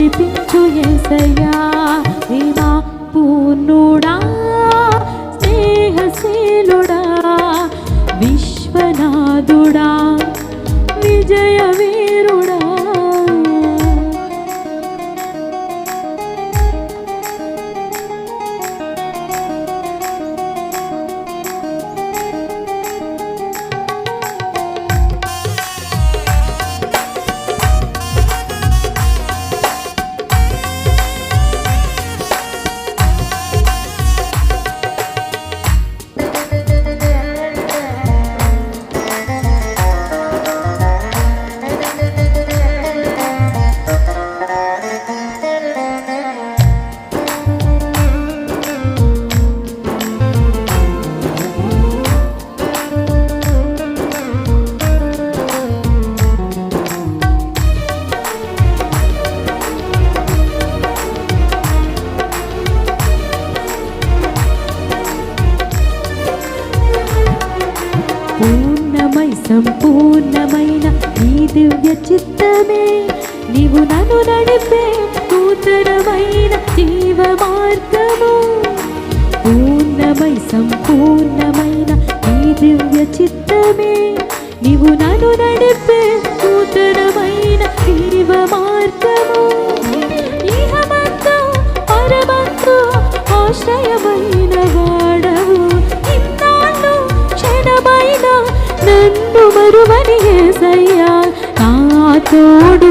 నడిపించు ఏసయ్యా. సంపూర్ణమైన నీ దివ్య చిత్తమే. నీవు నన్ను నడిపే నూతనమైన జీవ మార్గము పూర్ణమై సంపూర్ణమైన నీ దివ్య చిత్తమే. నీవు నన్ను నడిపే నూతనమైన జీవ మార్గము ఇహమందు పరమందు ఆశ్రయమైన నన్ను మరువని ఏసయ్యా. నా తోడు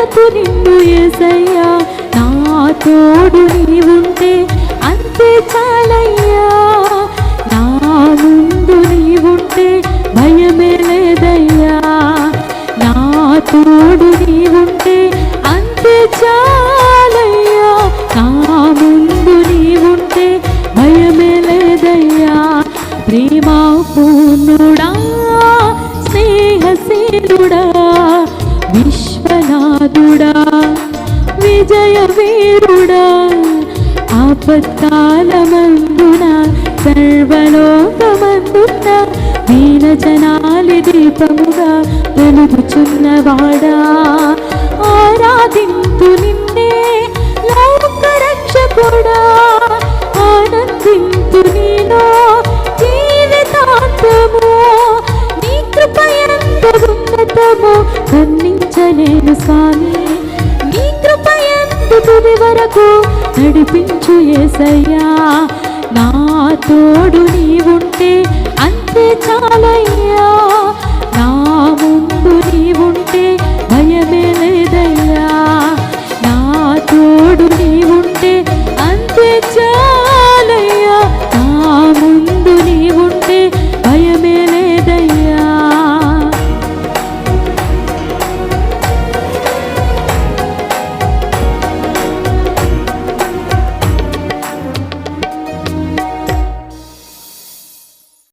నాకు నిన్ను ఎసయ్యా నా తోడు నీవుంటే అంతే చాలయ్యా. జయ వీరుడా ఆపత్కాలమందున సర్వలోకమందున దీన జనాలి దీపముగా వెలుగుచున్నవాడా ఆరాధింతు నిన్నే లోకరక్షకుడా ఆనందింతు నీలో జీవితాంతము. నీ కృప ఉన్నతము ఉన్నతమో వర్ణించలేను స్వామి. ఎంత తుది వరకు నడిపించు ఏసయ్యా. నా తోడు నీవుంటే